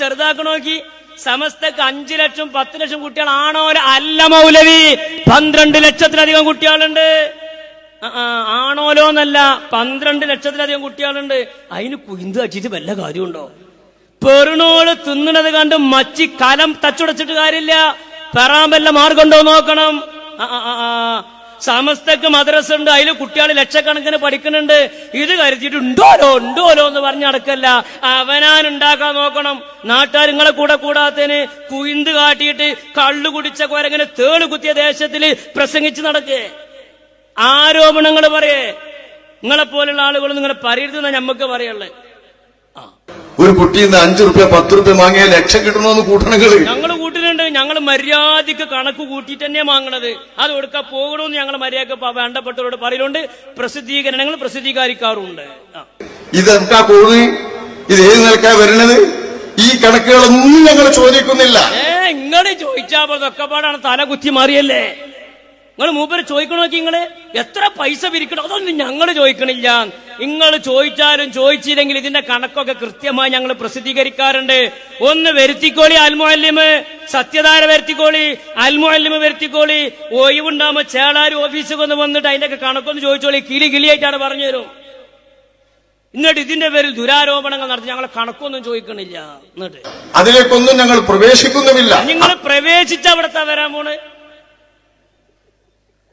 ചെറുതാക്കണ നോക്കി സമസ്തക്ക് അഞ്ചു ലക്ഷം പത്ത് ലക്ഷം കുട്ടികളാണോ അല്ല മൗലവി. പന്ത്രണ്ട് ലക്ഷത്തിലധികം കുട്ടികളുണ്ട്. ആണോലോ എന്നല്ല പന്ത്രണ്ട് ലക്ഷത്തിലധികം കുട്ടികളുണ്ട്. അതിന് കുയിന്ത് അടിച്ചിട്ട് വല്ല കാര്യമുണ്ടോ? പെറുണോൾ തിന്നണത് കണ്ട് മച്ചി കലം തച്ചുടച്ചിട്ട് കാര്യമില്ല. പെറാൻ വല്ല മാർഗമുണ്ടോ നോക്കണം. സമസ്തക്ക് മദ്രസ ഉണ്ട് അതിൽ കുട്ടികൾ ലക്ഷക്കണക്കിന് പഠിക്കുന്നുണ്ട്. ഇത് കരുതിയിട്ട് ഉണ്ടോലോ ഉണ്ടോലോ എന്ന് പറഞ്ഞ് നടക്കല്ല. അവനാൻ ഉണ്ടാക്കാൻ നോക്കണം. നാട്ടുകാർ നിങ്ങളെ കൂടെ കൂടാത്തതിന് കുയിന്ത് കാട്ടിയിട്ട് കള്ളു കുടിച്ച കോരങ്ങനെ തേൾ കുത്തിയ ദേശത്തിൽ പ്രസംഗിച്ച് നടക്കേ. ആരോപണങ്ങൾ പറയേ. നിങ്ങളെ പോലുള്ള ആളുകൾ നിങ്ങളെ പറയരുതെന്നാ ഞമ്മക്ക് പറയുള്ളത് ഒരു കുട്ടി ഇന്ന് അഞ്ചു റുപ്യ പത്ത് റുപ്യ വാങ്ങിയാൽ ലക്ഷം കിട്ടണമെന്ന് കൂട്ടണങ്ങൾ. ഞങ്ങൾ മര്യാദയ്ക്ക് കണക്ക് കൂട്ടിയിട്ട് തന്നെയാ വാങ്ങണത്. അത് കൊടുക്കാൻ പോകണമെന്ന് ഞങ്ങൾ മര്യാദയ്ക്ക് വേണ്ടപ്പെട്ടവരോട് പറയലുണ്ട്. പ്രസിദ്ധീകരണങ്ങൾ പ്രസിദ്ധീകരിക്കാറുണ്ട്. ഇത് എന്താ പോകുന്നത് ഇത് ഏത് നിലക്കാ വരണത്? ഈ കണക്കുകളൊന്നും ഞങ്ങൾ ചോദിക്കുന്നില്ല. ഏ ഇങ്ങൾ ചോദിച്ചാ പാടാണ്. തല കുത്തി മാറിയല്ലേ? നിങ്ങൾ മൂപ്പര് ചോദിക്കണോക്കി നിങ്ങൾ എത്ര പൈസ പിരിക്കണം? അതൊന്നും ഞങ്ങൾ ചോദിക്കണില്ല. നിങ്ങൾ ചോദിച്ചാലും ചോദിച്ചില്ലെങ്കിൽ ഇതിന്റെ കണക്കൊക്കെ കൃത്യമായി ഞങ്ങൾ പ്രസിദ്ധീകരിക്കാറുണ്ട്. ഒന്ന് വരുത്തിക്കോളി അൽമുഅല്ലിമ്. സത്യധാര വരുത്തിക്കോളി അൽമുഅല്ലിമ് വരുത്തിക്കോളി. ഒഴിവുണ്ടാകുമ്പോ ചേളാര് ഓഫീസിൽ ഒന്ന് വന്നിട്ട് അതിന്റെ കണക്കൊന്ന് ചോദിച്ചോളി. കിളി കിളിയായിട്ടാണ് പറഞ്ഞു തരും. എന്നിട്ട് ഇതിന്റെ പേരിൽ ദുരാരോപണങ്ങൾ നടത്തി ഞങ്ങളെ കണക്കൊന്നും ചോദിക്കണില്ല. എന്നിട്ട് അതിലേക്കൊന്നും ഞങ്ങൾ പ്രവേശിക്കുന്നുമില്ല. നിങ്ങൾ പ്രവേശിച്ച അവിടത്തെ വരാൻ പോണ്?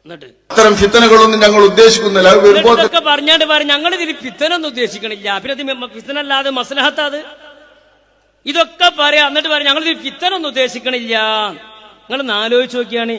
അത്തരം ഫിത്തനകളൊന്നും ഞങ്ങൾ ഉദ്ദേശിക്കുന്നില്ല. ഇതൊക്കെ പറഞ്ഞാണ്ട് പറ ഞങ്ങൾ ഇതിൽ ഫിത്തനൊന്നും ഉദ്ദേശിക്കണില്ല. പിന്നെ ഫിത്തനല്ലാതെ മസലഹത്താത് ഇതൊക്കെ പറയാ എന്നിട്ട് പറയാം ഞങ്ങൾ ഇതിൽ ഫിത്തനൊന്നും ഉദ്ദേശിക്കണില്ല. നിങ്ങൾ ആലോചിച്ച് നോക്കിയാണ്.